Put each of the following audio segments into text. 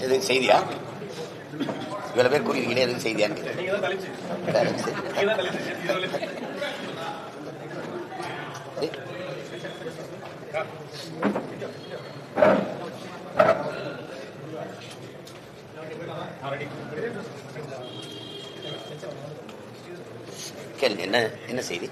எதுக்கு செய்தியா? இவ்வளவு பேர் கூறியிருக்கீங்களே எதுக்கு செய்தியான்னு சரி. கேளுங்க என்ன என்ன செய்தி?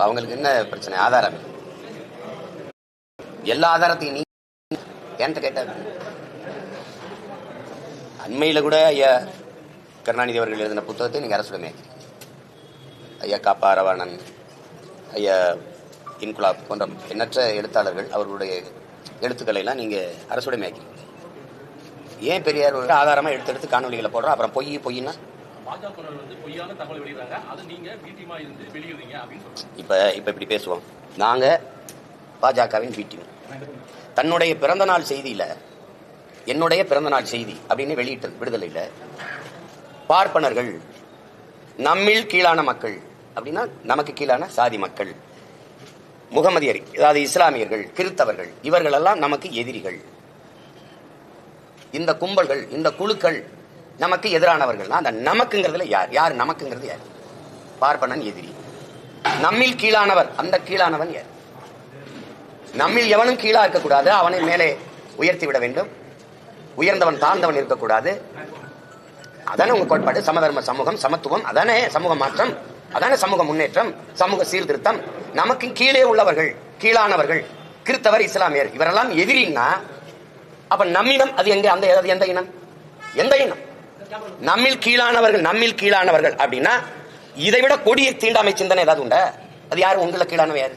அவங்களுக்கு என்ன பிரச்சனை? ஆதாரம். எல்லா ஆதாரத்தையும் நீ என்கிட்ட கேட்டார் அண்மையில் கூட ஐயா கருணாநிதி அவர்கள் எழுதின புத்தகத்தை நீங்கள் அரசுடமே ஐயா காப்பா ரவாணன் ஐயா இன்குலாப் போன்ற எண்ணற்ற எழுத்தாளர்கள் அவர்களுடைய எழுத்துக்களை எல்லாம் நீங்கள் அரசுடைமையாக்கிறீங்க ஏன் பெரியார் ஆதாரமாக எடுத்து எடுத்து காணொலிகளை போடுறோம் அப்புறம் பொய் பொய்னா வீட்டியமா இப்போ இப்போ இப்படி பேசுவோம். நாங்கள் பாஜகவின் டீம் தன்னுடைய பிறந்த நாள் செய்தியில் என்னுடைய பிறந்த நாள் செய்தி அப்படின்னு வெளியிட்டது விடுதலையில் பார்ப்பனர்கள் நம்மில் கீழான மக்கள் அப்படின்னா நமக்கு கீழான சாதி மக்கள் முகமதியர் அதாவது இஸ்லாமியர்கள் கிறித்தவர்கள் இவர்களெல்லாம் நமக்கு எதிரிகள். இந்த கும்பல்கள் இந்த குழுக்கள் நமக்கு எதிரானவர்கள் அந்த நமக்குங்கிறதுல யார்? யார் நமக்குங்கிறது யார்? பார்ப்பனன் எதிரி. நம்மில் கீழானவர் அந்த கீழானவன் யார்? நம்மில் எவனும் கீழா இருக்கக்கூடாது அவனை மேலே உயர்த்தி விட வேண்டும். உயர்ந்தவன் தாழ்ந்தவன் இருக்கக்கூடாது. அதானே உங்க கோட்பாடு? சமதர்ம சமூகம் சமத்துவம் அதானே சமூக மாற்றம். அதானே சமூக முன்னேற்றம் சமூக சீர்திருத்தம் நமக்கு கீழே உள்ளவர்கள் கீழானவர்கள் கிறித்தவர் இஸ்லாமியர் இவரெல்லாம் எதிரின்னா அப்ப நம்மிடம் அது எங்க அந்த எந்த இனம்? எந்த இனம்? நம்மில் கீழானவர்கள் நம்மில் கீழானவர்கள் அப்படின்னா இதை விட கொடிய தீண்டாமை சிந்தனை ஏதாவது உண்டா? அது யாரு? உங்களை கீழானவ யாரு?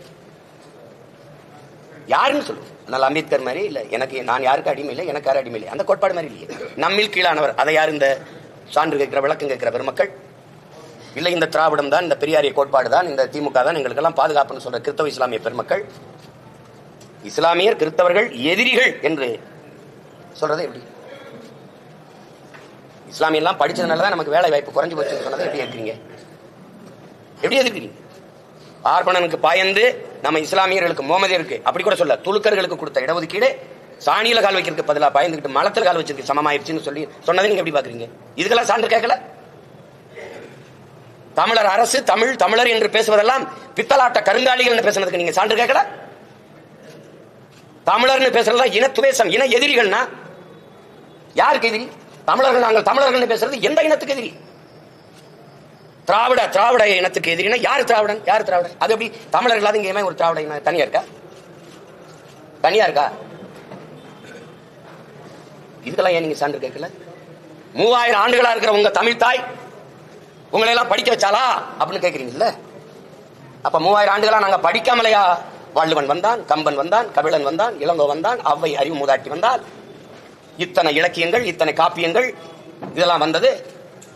யாருன்னு சொல்லு. அதனால அம்பேத்கர் மாதிரி இல்ல எனக்கு நான் யாருக்கு அடிமை இல்லை எனக்கு யாரும் அடிமை இல்லை. அந்த கோட்பாடு மாதிரி இல்லையே. நம்மில் கீழானவர் அதை யார் இந்த சான்று கேட்கிற விளக்கம் கேட்கிற பெருமக்கள்? இல்லை இந்த திராவிடம் தான் இந்த பெரியாரிய கோட்பாடு தான் இந்த திமுக தான் எங்களுக்கெல்லாம் பாதுகாப்புன்னு சொல்ற கிறிஸ்தவ இஸ்லாமிய பெருமக்கள் இஸ்லாமியர் கிறிஸ்தவர்கள் எதிரிகள் என்று சொல்றது எப்படி? இஸ்லாமியெல்லாம் படிச்சதுனால தான் நமக்கு வேலை வாய்ப்பு குறைஞ்சு போச்சுன்னு சொன்னதை எப்படி இருக்கிறீங்க எப்படி எதிர்க்கிறீங்க? பார்ப்பனனுக்கு பயந்து நம்ம இஸ்லாமியர்களுக்கு மோமதியருக்கு அப்படி கூட சொல்ல துலுக்கர்களுக்கு கொடுத்த இடஒதுக்கீடு சாணியில கால் வைக்கிறதுக்கு பதிலா பயந்துக்கிட்டு மலத்தில் கால் வச்சிருக்கு சமமாயிருச்சுன்னு சொல்லி சொன்னதை நீங்க எப்படி பாக்குறீங்க இதுக்கெல்லாம் சான்று கேட்கல? தமிழர் அரசு தமிழ் தமிழர் என்று பேசுவதெல்லாம் பித்தலாட்ட கருங்காலிகள் என்று பேசுனதுக்கு நீங்க சான்று கேட்கல? தமிழர்னு பேசுறதா இன இன எதிரிகள்னா? யாருக்கு எதிரி? தமிழர்கள் நாங்கள் தமிழர்கள் பேசுறது எந்த இனத்துக்கு எதிரி? திராவிட திராவிட இனத்துக்கு எதிரினா யார் திராவிடன்? யார் திராவிடன்? அது எப்படி? தமிழர்கள் இல்லாத இங்கே ஒரு திராவிட இனம் தனியா இருக்கா? தனியா இருக்கா? இதுக்கெல்லாம் ஏன் நீங்க சான்று கேட்கல? மூவாயிரம் ஆண்டுகளா இருக்கிற உங்க தமிழ் தாய் உங்களை எல்லாம் படிக்க வச்சாலா அப்படின்னு கேக்குறீங்கல்ல? அப்ப மூவாயிரம் ஆண்டுகளா நாங்க படிக்காமலையா? வள்ளுவன் வந்தான் கம்பன் வந்தான் கபிலன் வந்தான் இளங்கோ வந்தான் அவ்வை அறிவு மூதாட்டி வந்தால் இத்தனை இலக்கியங்கள் இத்தனை காப்பியங்கள் இதெல்லாம் வந்தது.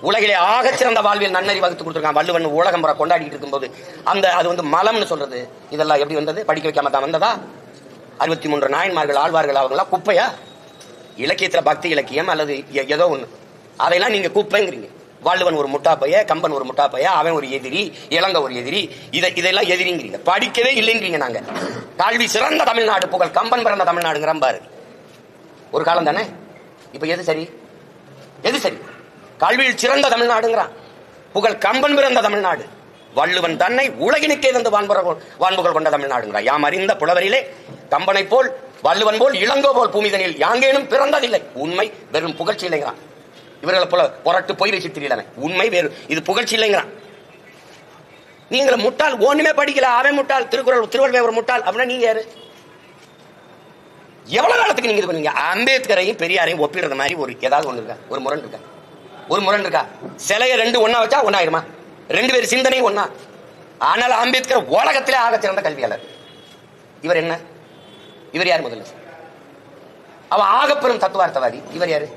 உலகிலே ஆகச்சிறந்த சிறந்த நன்னறி வகுத்து கொடுத்துருக்கான் வள்ளுவன். உலகம் புற கொண்டாடிட்டு இருக்கும்போது அந்த அது வந்து மலம்னு சொல்றது. இதெல்லாம் எப்படி வந்தது? படிக்க வைக்காம தான் வந்ததா? அறுபத்தி மூன்று நாயன்மார்கள் ஆழ்வார்கள் அவங்களாம் குப்பையா? இலக்கியத்தில் பக்தி இலக்கியம் அல்லது ஏதோ ஒன்று அதையெல்லாம் நீங்கள் குப்பைங்கிறீங்க. வள்ளுவன் ஒரு முட்டா பைய கம்பன் ஒரு முட்டா பைய அவன் ஒரு எதிரி இளங்க ஒரு எதிரி இதை இதெல்லாம் எதிரிங்கிறீங்க. படிக்கவே இல்லைங்கிறீங்க நாங்க. தாழ்வி சிறந்த தமிழ்நாடு புகழ் கம்பன் பிறந்த தமிழ்நாடுங்கிற பாரு. ஒரு காலம் தானே? இப்ப எது சரி? எது சரி? கல்வியில் சிறந்த தமிழ்நாடுங்கிறான். புகழ் கம்பன் பிறந்த தமிழ்நாடு. வள்ளுவன் தன்னை உலகினுக்கே தந்து வான்புகள் வான்புகள் கொண்ட தமிழ்நாடுங்கிறான். யாம் அறிந்த புலவரிலே கம்பனை போல் வள்ளுவன் போல் இளங்கோ போல் பூமிதனில் யாங்கேனும் பிறந்ததில்லை. உண்மை வெறும் புகழ்ச்சி இல்லைங்கிறான். இவர்களை போல புரட்டு பொய்ரை சித்திரியிலான உண்மை வேறு. இது புகழ்ச்சி இல்லைங்கிறான். நீங்கள முட்டாள் ஒண்ணுமே படிக்கல. அவன் முட்டாள் திருக்குறள் திருவள்ளுவர் முட்டாள். அப்படின்னா நீங்க யாரு? எவ்வளவு காலத்துக்கு நீங்க இது பண்ணீங்க? அம்பேத்கரையும் பெரியாரையும் ஒப்பிடுற மாதிரி ஒரு ஏதாவது ஒண்ணு இருக்கா? ஒரு முரண் இருக்கா? ஒரு முரண் இருக்கா? சிலையை ரெண்டு ஒண்ணா வச்சா ஒண்ணாயிருமா? ரெண்டு பேர் சிந்தனையும் ஒன்னா ஆனால் அம்பேத்கர் உலகத்திலே ஆக சிறந்த கல்வியாளர். இவர் என்ன? இவர் யார் முதல்ல அவன் ஆகப்பெரும் தத்துவார்த்தவாதி. இவர் யாரு?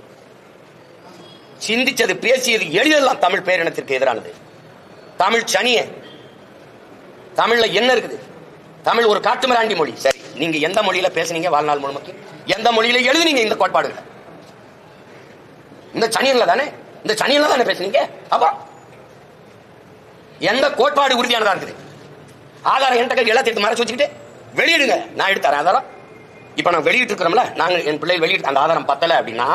சிந்திச்சது பேசியது எளிதெல்லாம் தமிழ் பேரினத்திற்கு எதிரானது. தமிழ் சனிய தமிழ்ல என்ன இருக்குது? தமிழ் ஒரு காட்டுமிராண்டி மொழி. சரி நீங்க எந்த மொழியில பேசுனீங்க வாழ்நாள் முழுமைக்கு எந்த மொழியில எழுதுனீங்க இந்த கோட்பாடுகளை? இந்த சனியன்ல தானே? இந்த சனியன்ல தானே பேசுனீங்க? அப்போ எந்த கோட்பாடு உறுதியானதா இருக்குது? ஆதாரம் என்கிட்ட கையில் எல்லாத்தையும் எடுத்து மறைச்சு வச்சுக்கிட்டு வெளியிடுங்க. நான் எடுத்தாரேன் ஆதாரம். இப்ப நான் வெளியிட்டு இருக்கிறோம்ல நாங்க என் பிள்ளைகள் வெளியிட்டு அந்த ஆதாரம் பத்தல அப்படின்னா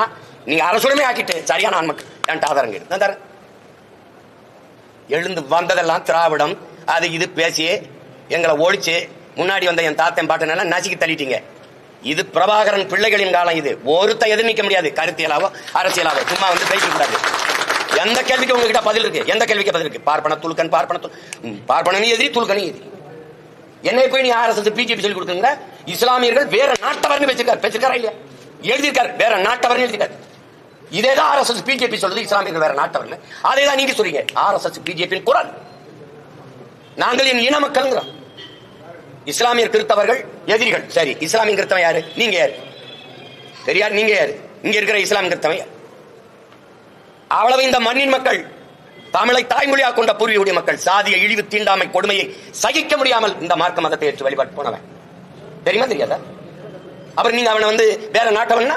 நீங்க அரசுடமே ஆக்கிட்டு? சரியான ஆன்மக்கு என்கிட்ட ஆதாரம் கேட்டு நான் தரேன். எழுந்து வந்ததெல்லாம் திராவிடம். அது இது பேசி எங்களை ஒழிச்சு முன்னாடி வந்த என் தாத்தன் பாட்டன் நசுக்கி தள்ளிட்டீங்க. இது பிரபாகரன் பிள்ளைகளின் காலம் இது. ஒருத்த எதிர் நிக்க முடியாது. கருத்தியலாவோ அரசியலாவோ. சும்மா வந்து பேசிக்க கூடாது. எந்த கேள்விக்கு உங்ககிட்ட பதில் இருக்கு? எந்த கேள்விக்கு பதில் இருக்கு? பார்ப்பன துலுக்கன் பார்ப்பன து- ம், எதிரி துலுக்கனும் எதிரி. என்னை போய் நீ ஆர்எஸ்எஸ் பிஜேபி சொல்லி கொடுக்குங்க இஸ்லாமியர்கள் வேற நாட்டவர்னு பேசிருக்காரு. பேசிருக்காரா இல்லையா? எழுதியிருக்காரு. வேற நாட்டவர்னு எழுதியிருக்காரு. இதேதான் ஆர்எஸ்எஸ் பிஜேபி சொல்றது இஸ்லாமியர்கள் வேற நாட்டவர்கள் அதே தான் நீங்க சொல்றீங்க. ஆர்எஸ்எஸ் பிஜேபி குரல். நாங்கள் என் இன மக்கள் இஸ்லாமியர் கிறிஸ்தவர்கள் எதிரிகள். சரி இஸ்லாமிய கிறிஸ்தவன் யாரு? நீங்க யாரு? பெரியார் நீங்க யாரு? இங்க இருக்கிற இஸ்லாமிய கிறிஸ்தவன் அவ்வளவு இந்த மண்ணின் மக்கள் தமிழை தாய்மொழியாக கொண்ட பூர்வியுடைய மக்கள் சாதிய இழிவு தீண்டாமை கொடுமையை சகிக்க முடியாமல் இந்த மார்க்க மதத்தை ஏற்று வழிபாட்டு போனவன். தெரியுமா தெரியாதா? அப்புறம் நீங்க அவனை வந்து வேற நாட்டவன்னா?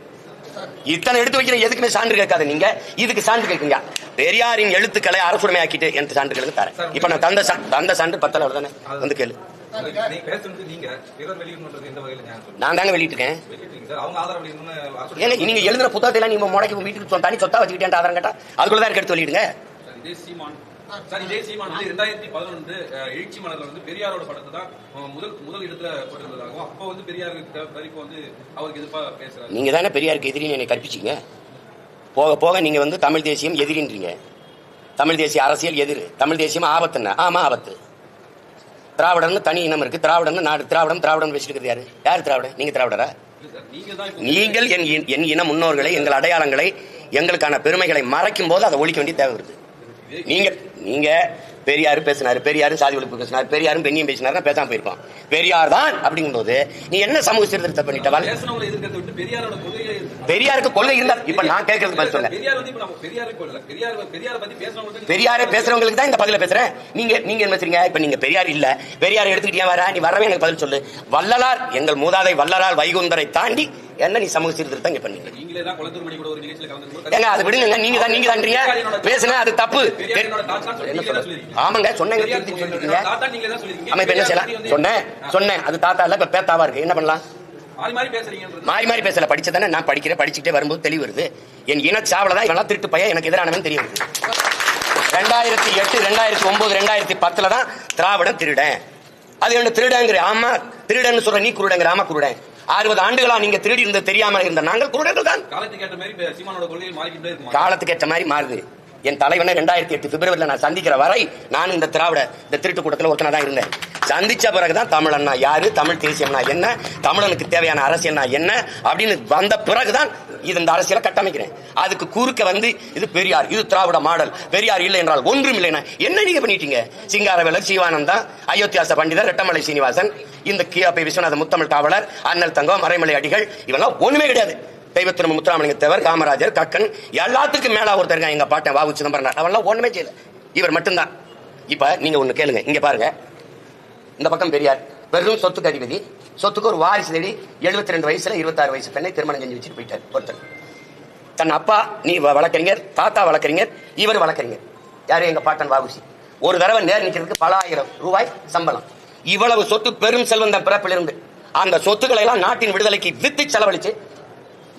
இத்தனை எடுத்து வைக்கிற எதுக்குமே சான்று கேட்காத நீங்க. இதுக்கு சான்று கேட்குங்க. பெரியாரின் எழுத்துக்களை அரசுடைமை ஆக்கிட்டு எனக்கு சான்றுகளுக்கு தரேன். இப்ப நான் தந்த தந்த சான்று பத்தல தானே வந்து கேளு. நான் தாங்க வெளியிட்டிருக்கேன். நீங்க எழுதுற புத்தகத்தை நீங்க முடக்கி வீட்டுக்கு தனி சொத்தா வச்சுக்கிட்டேன் ஆதாரம் கேட்டா அதுக்குள்ள தான் எடுத்து வெளியிடுங்க. சார் இதே சீமான் வந்து ரெண்டாயிரத்தி பதினொன்று எழுச்சி மலர்ல வந்து பெரியாரோட படத்தை தான் முதல் முதல் இடத்துல போட்டிருந்ததாகவும் அப்போ வந்து பெரியார் தரிப்பு வந்து அவருக்கு எதிர்ப்பா பேசுறாரு. நீங்க தானே பெரியாருக்கு எதிரின்னு என்னை கற்பிச்சீங்க? போக போக நீங்க வந்து தமிழ் தேசியம் எதிரின்றீங்க. தமிழ் தேசிய அரசியல் எதிர். தமிழ் தேசியம் ஆபத்துன்னா ஆமா ஆபத்து. திராவிடம்னு தனி இனம் இருக்கு. திராவிடம்னு நாடு திராவிடம் திராவிடம் பேசிட்டு யாரு? யார் திராவிடம் நீங்க திராவிடரா? நீங்கள் என் என் இன முன்னோர்களை எங்கள் அடையாளங்களை எங்களுக்கான பெருமைகளை மறைக்கும் போது அதை ஒழிக்க வேண்டிய தேவை வருது நீங்க நீங்க பெரியார் பேசினாரு பெரியாரு சாதி ஒழிப்பு பேசினாரு பெரியாரும் பெண்ணியும் பேசினாரு பேசாம போயிருப்பான் பெரியார் தான் அப்படிங்கும்போது நீ என்ன சமூக சீர்திருத்தம் பண்ணிட்டவாள் பெரியாருக்கு கொள்கை இருந்தா இப்ப நான் கேட்கறதுக்கு பதில் சொல்ல பெரியார் பேசுறவங்களுக்கு தான் இந்த பதில பேசுறேன். நீங்க நீங்க என்ன பேசுறீங்க? இப்ப நீங்க பெரியார் இல்ல. பெரியார் எடுத்துக்கிட்டியா வர நீ வரவே எனக்கு பதில் சொல்லு. வள்ளலார் எங்கள் மூதாதை வள்ளலார் வைகுந்தரை தாண்டி என்ன நீ சமூக சீர்திருத்தம் இங்க பண்ணீங்க ஏங்க அது விடுங்க நீங்க தான் நீங்க தான்றீங்க பேசுனா அது தப்பு. ஆமாங்க சொன்னேங்க சொல்லிருக்கீங்க. ஆமா இப்ப என்ன செய்யலாம்? சொன்னேன் சொன்னேன். அது தாத்தா இல்ல இப்ப பேத்தாவா இருக்கு. என்ன பண்ணலாம்? மாறி மாறி பேசல. படிச்சதானே நான் படிக்கிறேன். படிச்சுட்டே வரும்போது தெளிவு வருது. என் இனச்சாவல தான் இவெல்லாம் திருட்டு பையன் எனக்கு எதிரானவன் தெரிய வருது ரெண்டாயிரத்தி எட்டு ரெண்டாயிரத்தி ஒன்பது ரெண்டாயிரத்தி பத்துல தான் திராவிடம் திருடன். அது என்ன திருடங்கிற ஆமா திருடன்னு சொல்ற நீ குருடங்கிற ஆமா குருடன். அறுபது ஆண்டுகளா நீங்க திருடி இருந்த தெரியாம இருந்த நாங்கள் குருடர்கள் தான். காலத்துக்கு ஏற்ற மாதிரி மாறுது. என் தலைவனை ரெண்டாயிரத்தி எட்டு பிப்ரவரியில் நான் சந்திக்கிற வரை நான் இந்த திராவிட இந்த திருட்டு கூட்டத்தில் ஒருத்தனா தான் இருந்தேன். சந்திச்ச பிறகுதான் தமிழன்னா யாரு தமிழ் தேசியம்னா என்ன தமிழனுக்கு தேவையான அரசியல்னா என்ன அப்படின்னு வந்த பிறகுதான் இது இந்த அரசியலை கட்டமைக்கிறேன். அதுக்கு குறுக்க வந்து இது பெரியார் இது திராவிட மாடல் பெரியார் இல்லை என்றால் ஒன்றும் இல்லைன்னா என்ன நீங்க பண்ணிட்டீங்க? சிங்காரவேலர் சீவானந்தா அயோத்தியாச பண்டிதர் ரெட்டமலை சீனிவாசன் இந்த கீழப்பை விஸ்வநாத முத்தமிழ் காவலர் அண்ணல் தங்கம் மறைமலை அடிகள் இவெல்லாம் ஒண்ணுமே கிடையாது. தெய்வத்திரம் முத்துராமலிங்க தேவர் காமராஜர் கக்கன் எல்லாத்துக்கும் மேல ஒருத்தர் இருக்கான் எங்க பாட்டன் வாவு சிதம்பரம் அவெல்லாம் ஒண்ணுமே செய்யல. இவர் மட்டும்தான். இப்ப நீங்க ஒண்ணு கேளுங்க. இங்க பாருங்க. இந்த பக்கம் பெரியார். வெறும் சொத்துக்கு அதிபதி. சொத்துக்கு ஒரு வாரிசு தேடி 72 ரெண்டு வயசுல இருபத்தாறு வயசு பெண்ணை திருமணம் செஞ்சு வச்சுட்டு போயிட்டார் ஒருத்தர். தன் அப்பா நீ வ- தாத்தா வழக்கறிஞர் இவர் வழக்கறிஞர். யாரும் எங்க பாட்டன் வாகுசி ஒரு தடவை நேர் நிற்கிறதுக்கு பல ஆயிரம் ரூபாய் சம்பளம். இவ்வளவு சொத்து பெரும் செல்வந்தன் பிறப்பிலிருந்து. அந்த சொத்துக்களை எல்லாம் நாட்டின் விடுதலைக்கு வித்து செலவழிச்சு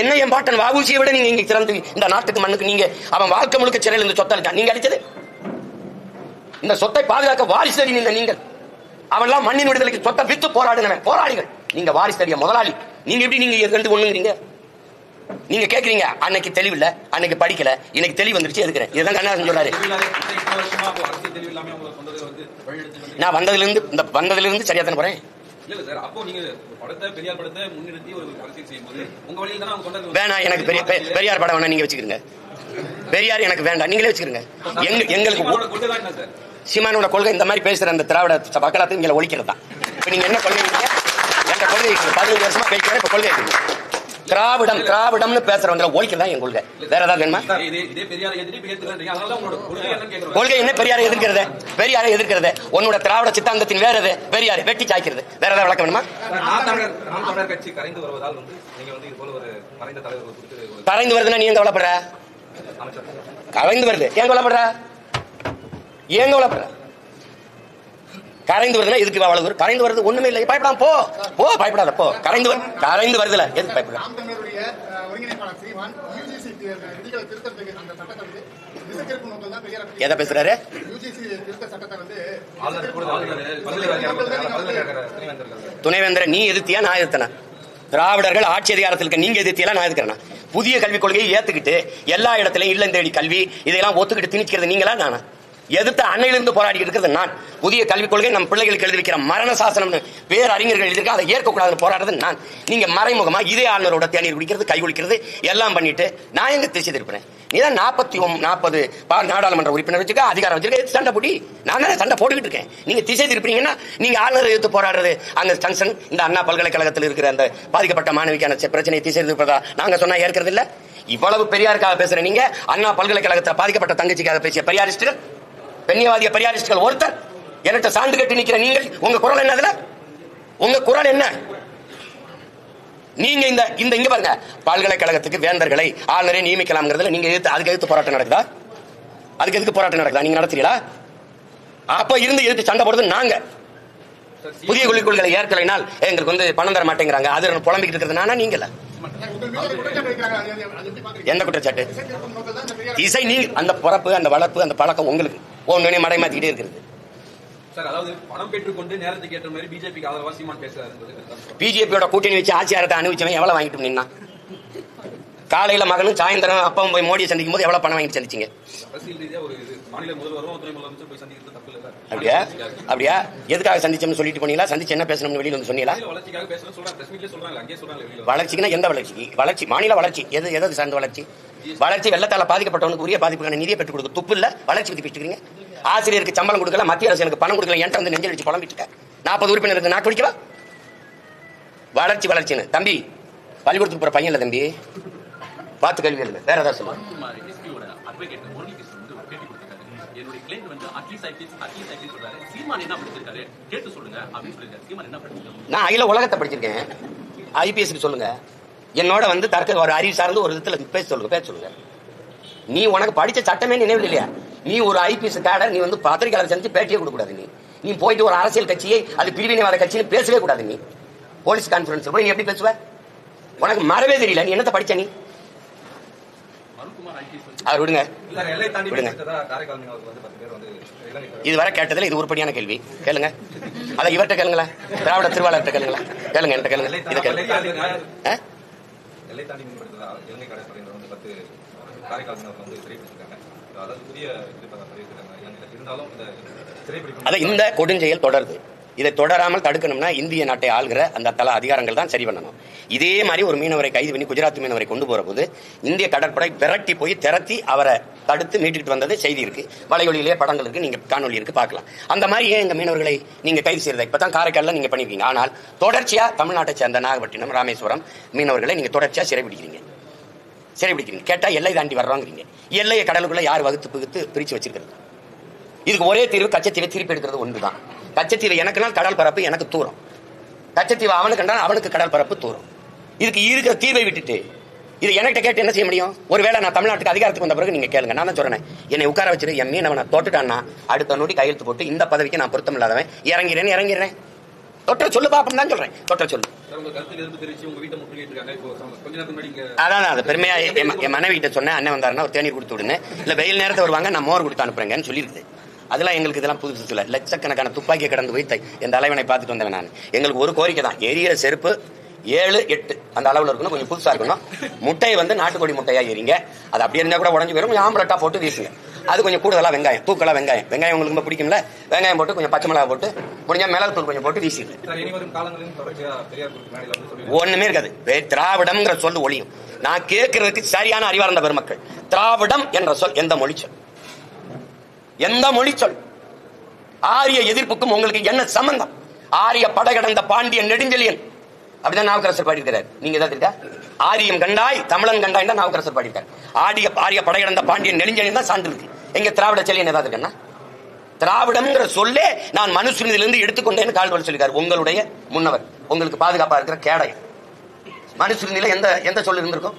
என்ன என் பாட்டன் வாபூசியை விட நீங்க இங்க சிறந்து இந்த நாட்டுக்கு மண்ணுக்கு நீங்க அவன் வாழ்க்கை முழுக்க சிறையில் இந்த சொத்தை நீங்க அடிச்சது இந்த சொத்தை பாதுகாக்க வாரிசு நின்ற நீங்கள். அவன்லாம் மண்ணின் விடுதலைக்கு சொத்தை வித்து போராடினவன். போராளிகள். நீங்க வாரிசு தேடிய முதலாளி. நீங்க எப்படி நீங்க ரெண்டு ஒண்ணுங்கிறீங்க? நீங்க கேக்குறீங்க. அன்னைக்கு தெளிவில்ல. அன்னைக்கு படிக்கல. இன்னைக்கு தெளிவு வந்துருச்சு. எதுக்குறேன்? இதுதான் கண்ணாசன் சொல்றாரு. தெளிவு நான் வந்ததுல இருந்து இந்த வந்ததுல இருந்து சரியா தானே போறேன்? வேணாம் எனக்கு பெரிய பெரியார் படம் வேணா நீங்க வச்சுக்கிறீங்க பெரியார் எனக்கு வேண்டாம் நீங்களே வச்சுக்கிறீங்க எங்க எங்களுக்கு சீமானோட கொள்கை இந்த மாதிரி பேசுற அந்த திராவிட மக்களாத்தையும் இங்கே ஒழிக்கிறது தான் இப்ப நீங்க என்ன கொள்கை? என்ற கொள்கை பதினஞ்சு வருஷமா பேசுறேன் இப்ப கொள்கை திராவிடம் திராவிடம்னு பேசுறவங்களை ஒழிக்கிறதா என் கொள்கை. வேற ஏதாவது வேணுமா? கொள்கை என்ன? பெரியாரை எதிர்க்கிறது? பெரியாரை எதிர்க்கிறது. உன்னோட திராவிட சித்தாந்தத்தின் வேற எது? பெரியார் வெட்டி சாய்க்கிறது. வேற ஏதாவது விளக்கம் வேணுமா? கரைந்து வருதுன்னா நீ ஏன் கவலைப்படுற? கரைந்து வருது. ஏன் கவலைப்படுற? ஏன் கவலைப்படுற? கரைந்து வருதுன்னா இதுக்கு அவ்வளவு தூரம்? கரைந்து வருது ஒண்ணுமே இல்லை. பயப்படாம போ. போ பயப்படாத போ. கரைந்து வரு- கரைந்து வருதுல. எதுக்கு தான் பெரியார் எதை பேசுறாரு? துணைவேந்தரை நீ எதிர்த்தியா நான் எதிர்த்தனா? திராவிடர்கள் ஆட்சி அதிகாரத்தில் இருக்க நீங்க எதிர்த்தியா நான் எதிர்க்கிறேன்? புதிய கல்விக் கொள்கையை ஏத்துக்கிட்டு எல்லா இடத்துலயும் இல்லம் தேடி கல்வி இதையெல்லாம் ஒத்துக்கிட்டு திணிக்கிறது நீங்களா நானா? எதிர்த்த அன்னையிலிருந்து போராடி இருக்கிறது நான். புதிய கல்விக் கொள்கை நம் பிள்ளைகளுக்கு எழுதி வைக்கிற மரண சாசனம்னு வேறு அறிஞர்கள் எழுதியிருக்க அதை ஏற்கக்கூடாதுன்னு போராடுறது நான். நீங்க மறைமுகமா இதே ஆளுநரோட தேநீர் குடிக்கிறது கை குளிக்கிறது எல்லாம் பண்ணிட்டு நான் எங்க திசை திருப்பினேன் நீ தான் நாற்பத்தி நாற்பது நாடாளுமன்ற உறுப்பினர் வச்சுக்க அதிகாரம் வச்சிருக்க எதுக்கு சண்டை போட்டி? நான் தானே சண்டை போட்டுக்கிட்டு இருக்கேன். நீங்க திசை திருப்பினீங்கன்னா நீங்க ஆளுநரை எதிர்த்து போராடுறது அங்க ஜங்ஷன் இந்த அண்ணா பல்கலைக்கழகத்தில் இருக்கிற அந்த பாதிக்கப்பட்ட மாணவிக்கான பிரச்சனையை திசை திருப்பதா நாங்க சொன்னா ஏற்கிறது இல்ல இவ்வளவு பெரியாருக்காக பேசுற நீங்க அண்ணா பல்கலைக்கழகத்தில் பாதிக்கப்பட்ட தங்கச்சிக்காக பேசிய பெரியாரிஸ்டுகள் பெண்ணியவாதிய பெரியாரிஸ்டுகள் ஒருத்தர் என்கிட்ட சான்று கட்டி நிக்கிற நீங்கள் உங்க குரல் என்னதுல உங்க குரல் என்ன? நீங்க இந்த இந்த இங்க பாருங்க. பல்கலைக்கழகத்துக்கு வேந்தர்களை ஆளுநரை நியமிக்கலாம்ங்கிறதுல நீங்க எதிர்த்து அதுக்கு எதிர்த்து போராட்டம் நடக்குதா? அதுக்கு எதுக்கு போராட்டம் நடக்குதா? நீங்க நடத்துறீங்களா? அப்ப இருந்து எதிர்த்து சண்டை போடுறது நாங்க. புதிய கொள்கைகளை ஏற்கலைனால் எங்களுக்கு வந்து பணம் தர மாட்டேங்கிறாங்க. அது புலம்பிக்கிட்டு இருக்கிறது நானா நீங்கள எந்த குற்றச்சாட்டு? இசை நீ அந்த பிறப்பு அந்த வளர்ப்பு அந்த பழக்கம் உங்களுக்கு ஒன்னு மடை மாத்திக்கிட்டே இருக்கிறது. சார் அதாவது பணம் பெற்றுக்கொண்டு நேரத்துக்கு ஏற்ற மாதிரி பிஜேபிக்கு ஆதரவா சீமான் பேசுறாரு என்பது கருத்தா? பிஜேபியோட கூட்டணி வச்சு ஆட்சியாரத்தை அனுபவிச்சவன் எவ்வளவு வாங்கிட்டு நின்னா? காலையில மகனும் சாயந்தரம் அப்பாவும் போய் மோடியை சந்திக்கும் போது எவ்வளவு பணம் வாங்கிட்டு சந்திச்சீங்க? அப்படியா? அப்படியா? எதுக்காக சந்திச்சோம்னு சொல்லிட்டு போனீங்களா? சந்திச்சு என்ன பேசணும்னு வெளியில வந்து சொன்னீங்களா? வளர்ச்சிக்குன்னா எந்த வளர்ச்சி? வளர்ச்சி மாநில வளர்ச்சி. எது எது சார்ந்த வளர்ச்சி? வளர்ச்சி வெள்ளத்தால பாதிக்கப்பட்டவனுக்கு உரிய பாதிப்புக்கான நிதியை பெற்றுக் கொடுக்க. துப்பு இல்ல வளர்ச்சி பத்தி பேசிக்கிறீங்க. ஆசிரியருக்கு சம்பளம் கொடுக்கல மத்திய அரசு எனக்கு பணம் கொடுக்கல என்கிட்ட வந்து நெஞ்சல் வச்சு புலம்பிட்டு இருக்க. நாற்பது உறுப்பினருக்கு நான் குடிக்கலாம் வளர்ச்சி வளர்ச்சின்னு. தம்பி பள்ளிக்கூடத்துக்கு போற பையன் இல்ல தம்பி. பார்த்து கல்வி எழுது வேற ஏதாவது சொல்லுங்க. என்னுடைய கிளைண்ட் வந்து அட்லீஸ்ட் ஐபிஎஸ் அட்லீஸ்ட் ஐபிஎஸ் சொல்றாரு சீமான் என்ன படிச்சிருக்காரு கேட்டு சொல்லுங்க அப்படின்னு சீமான் என்ன படிச்சிருக்காரு நான் அகில உலகத்தை படிச்சிருக்கேன் ஐபிஎஸ்க்கு சொல்லுங்க. என்னோட வந்து தர்க்க ஒரு அறிவு சார்ந்து ஒரு விதத்துல பேச சொல்லுங்க பேச சொல்லுங்க. நீ உனக்கு படிச்ச சட்டமே நினைவில் இல்லையா? நீ ஒரு ஐபிஎஸ் கேடர் நீ வந்து பத்திரிகையாளர் சந்திச்சு பேட்டியே கொடுக்க கூடாது நீ. நீ போயிட்டு ஒரு அரசியல் கட்சியை அது பிரிவினைவாத கட்சின்னு பேசவே கூடாது நீ. போலீஸ் கான்ஃபரன்ஸ் போய் நீ எப்படி பேசுவ? உனக்கு மறவே தெரியல நீ என்னத்த படிச்ச நீ? அவர் விடுங்க. விடுங்க. இதுவரை கேட்டதுல இது உருப்படியான கேள்வி. கேளுங்க. அதை இவர்கிட்ட கேளுங்களேன். திராவிட திருவாளர்கிட்ட கேளுங்களேன். கேளுங்க என்கிட்ட கேளுங்க. இதை கேளுங்க. ஆ? எல்லை தாண்டி மீன்பிடித்ததா? இலங்கை கடற்படையினர் வந்து பத்து காரைக்கால் மீனவர்கள் வந்து சிறைப்பிடிச்சிருக்காங்க அதாவது புதிய எதிர்ப்பாக தெரிவித்திருக்காங்க இருந்தாலும் இந்த சிறைப்பிடிப்பு இந்த கொடுஞ்செயல் தொடருது. இதை தொடராமல் தடுக்கணும்னா இந்திய நாட்டை ஆள்கிற அந்த தல அதிகாரங்கள் தான் சரி பண்ணணும். இதே மாதிரி ஒரு மீனவரை கைது பண்ணி குஜராத் மீனவரை கொண்டு போற போது இந்திய கடற்படை விரட்டி போய் திரட்டி அவரை தடுத்து மீட்டுக்கிட்டு வந்தது செய்தி இருக்கு. வலையொலியிலே படங்கள் இருக்கு. நீங்க காணொலி இருக்கு பார்க்கலாம். அந்த மாதிரி ஏன் எங்க மீனவர்களை நீங்க கைது செய்யறதை? இப்பதான் காரைக்காலில் நீங்க பண்ணிருக்கீங்க. ஆனால் தொடர்ச்சியா தமிழ்நாட்டை சேர்ந்த நாகப்பட்டினம் ராமேஸ்வரம் மீனவர்களை நீங்க தொடர்ச்சியா சிறைபிடிக்கிறீங்க சிறைபிடிக்கிறீங்க கேட்டா எல்லை தாண்டி வர்றாங்கிறீங்க. எல்லையை கடலுக்குள்ள யார் வகுத்து பகுத்து பிரிச்சு வச்சிருக்கிறது? இதுக்கு ஒரே தீர்வு கச்சத்தீவை திருப்பி எடுக்கிறது ஒன்று தான் கச்சத்தீவு எனக்குனால் கடல் பரப்பு எனக்கு தூரம். கச்சத்தீவு அவனுக்கு என்றால் அவனுக்கு கடல் பரப்பு தூரம். இதுக்கு இருக்கிற தீர்வை விட்டுட்டு இது என்கிட்ட கேட்டு என்ன செய்ய முடியும்? ஒருவேளை நான் தமிழ்நாட்டுக்கு அதிகாரத்துக்கு வந்த பிறகு நீங்க கேளுங்க. நான் தான் சொல்றேன். என்னை உட்கார வச்சுட்டு என் மீனவனை தொட்டுட்டான்னா அடுத்த நொடி கையெழுத்து போட்டு இந்த பதவிக்கு நான் பொருத்தம் இல்லாதவன் இறங்கிறேன். இறங்கிறேன் தொட்ட சொல்லு பாப்பன்னு தான் சொல்றேன். தொட்ட சொல்லு. அதான் அது பெருமையா என் என் மனைவி கிட்ட சொன்னேன். அண்ணன் வந்தாருன்னா ஒரு தேநீர் கொடுத்து விடுங்க. இல்ல வெயில் நேரத்தை வருவாங்க நான் மோர் கொடுத்து அனுப்புறேங்கன்னு சொல்லியிருக்குது. அதெல்லாம் எங்களுக்கு இதெல்லாம் புதுசு இல்லை. லட்சக்கணக்கான துப்பாக்கியை கடந்து போய் என் தலைவனை பார்த்துட்டு வந்தவன் நான். எங்களுக்கு ஒரு கோரிக்கை தான். எரியிற செருப்பு ஏழு எட்டு. அந்த அளவுல இருக்கணும். கொஞ்சம் புதுசா இருக்கணும். முட்டையை வந்து நாட்டுக்கோழி முட்டையா எரிங்க. அது அப்படியே இருந்தா கூட உடஞ்சு போயிடும் கொஞ்சம் போட்டு வீசுங்க. அது கொஞ்சம் கூடுதலா வெங்காயம். தூக்கலா வெங்காயம். வெங்காயம் உங்களுக்கு ரொம்ப பிடிக்கும்ல? வெங்காயம் போட்டு கொஞ்சம் பச்சை மிளகா போட்டு முடிஞ்சா மிளகு தூள் கொஞ்சம் போட்டு வீசிடுங்க ஒண்ணுமே இருக்காது. திராவிடம்ங்கிற சொல் ஒளியும் நான் கேட்கறதுக்கு சரியான அறிவார்ந்த பெருமக்கள். திராவிடம் என்ற சொல் எந்த மொழி சொல் எந்த மொழி சொல்? ஆரிய எதிர்ப்புக்கும் உங்களுக்கு என்ன சம்பந்தம்? ஆரிய படகடந்த பாண்டிய நெடுஞ்செழியன். அப்படிதான் நாவுக்கரசர் பாடியிருக்கிறார். நீங்க ஏதாவது இருக்கா? ஆரியம் கண்டாய் தமிழன் கண்டாய் தான் நாவுக்கரசர் பாடியிருக்கார். ஆரிய ஆரிய படகடந்த பாண்டியன் நெடுஞ்செழியன் தான் சான்று இருக்கு. எங்க திராவிட செழியன் ஏதாவது இருக்கா திராவிடம்ங்கிற சொல்லே நான் மனுஷனிலிருந்து எடுத்துக்கொண்டேன்னு கால்வல் சொல்லிருக்காரு உங்களுடைய முன்னவர். உங்களுக்கு பாதுகாப்பா இருக்கிற கேடயம் மனுஷனில எந்த எந்த சொல்லு இருந்திருக்கும்?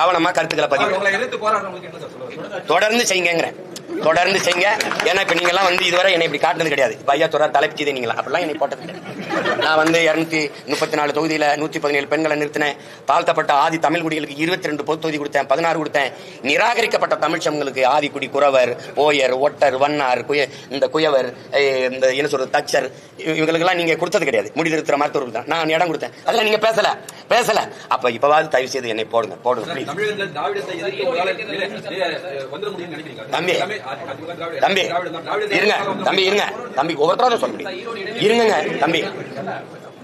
கவனமா கருத்துக்களை பதிவு. தொடர்ந்து செய்யுங்கிறேன் தொடர்ந்து செய்யுங்க. ஏன்னா இப்ப நீங்க எல்லாம் வந்து இதுவரை என்னை இப்படி காட்டுனது கிடையாது. ஐயா துறா தலைப்பு செய்தே நீங்களா? அப்படிலாம் என்னை போட்டது கிடையாது. நான் வந்து இருநூத்தி முப்பத்தி நாலு தொகுதியில நூத்தி பதினேழு பெண்களை நிறுத்தினேன். தாழ்த்தப்பட்ட ஆதி தமிழ் குடிகளுக்கு இருபத்தி ரெண்டு பொது தொகுதி கொடுத்தேன் பதினாறு கொடுத்தேன். நிராகரிக்கப்பட்ட தமிழ் சமங்களுக்கு ஆதிக்குடி குறவர் ஓயர் ஒட்டர் வண்ணார் குய இந்த குயவர் இந்த என்ன சொல்றது தச்சர் இவங்களுக்கெல்லாம் நீங்க கொடுத்தது கிடையாது. முடி திருத்துற மருத்துவர் தான். நான் இடம் கொடுத்தேன். அதெல்லாம் நீங்க பேசல. பேசல. அப்ப இப்பவாவது தயவு செய்து என்னை போடுங்க. போடுங்க திராவிடத்தை எதிர்த்து வந்துட முடியும்னு நினைக்கிறீங்க தம்பி. தம்பி இருங்க தம்பி இருங்க. தம்பி ஒவ்வொருத்தரும் சொல்ல முடியும் இருங்க தம்பி.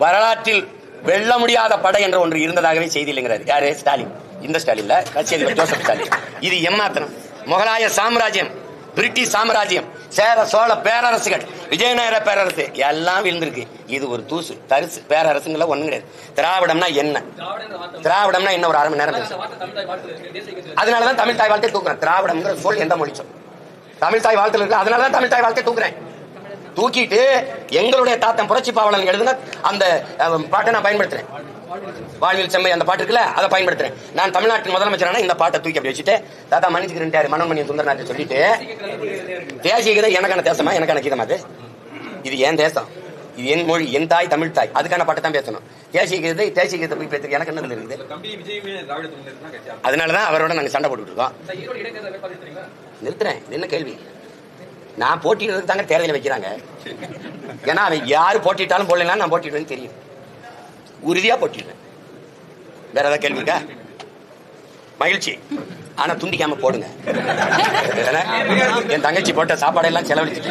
வரலாற்றில் வெல்ல முடியாத படை என்ற ஒன்று இருந்ததாகவே செய்தி இல்லைங்கிறார். யாரு? ஸ்டாலின். இந்த ஸ்டாலின்ல கட்சி ஜோசப் ஸ்டாலின். இது எம்மாத்திரம் முகலாய சாம்ராஜ்யம். பிரிட்டிஷ் சாம்ராஜ்யம் சேர சோழ பேரரசுகள் விஜயநகர பேரரசு எல்லாம் விழுந்திருக்கு. இது ஒரு தூசு தரிசு பேரரசுங்கள ஒண்ணும் கிடையாது. திராவிடம்னா என்ன? திராவிடம்னா என்ன ஒரு அரை மணி நேரம் அதனாலதான் தமிழ் தாய் வாழ்க்கை தூக்குறேன். திராவிடம்ங்கிற சொல் எந்த மொழிச்சோம் தமிழ் தாய் வாழ்த்துல இருக்கு. அதனாலதான் தமிழ் தாய் வாழ்க்கை தூக்குறேன். தூக்கிட்டு எங்களுடைய தாத்தன் புரட்சி பாவலன் எழுதுனா அந்த பாட்டை நான் பயன்படுத்துறேன். வாழ்வில் செம்மை அந்த பாட்டு இருக்குல்ல அதை பயன்படுத்துறேன். நான் தமிழ்நாட்டின் முதலமைச்சரான இந்த பாட்டை தூக்கி அப்படி வச்சுட்டு தாத்தா மன்னிச்சுக்கிறேன் மனோன்மணியன் சுந்தரநாட்டை சொல்லிட்டு தேசிய கீதம் எனக்கான தேசமா எனக்கான கீதம் அது? இது என் தேசம். இது என் மொழி என் தாய் தமிழ் தாய். அதுக்கான பாட்டை தான் பேசணும். தேசிய கீதத்தை தேசிய கீதத்தை போய் பேசுறது எனக்கு என்ன இருக்குது? அதனாலதான் அவரோட நாங்க சண்டை போட்டுட்டு இருக்கோம். நிறுத்துறேன். என்ன கேள்வி? நான் போட்டிடுறதுக்கு தாங்க தேர்தலில் வைக்கிறாங்க. ஏன்னா அவன் யாரு போட்டிட்டாலும் போடலாம் நான் போட்டிடுறேன்னு தெரியும். உறுதியா போட்டிருவேன். வேற ஏதாவது கேள்வி இருக்கா? மகிழ்ச்சி. ஆனா துண்டிக்காம போடுங்க. என் தங்கச்சி போட்ட சாப்பாடெல்லாம் செலவழிச்சிட்டு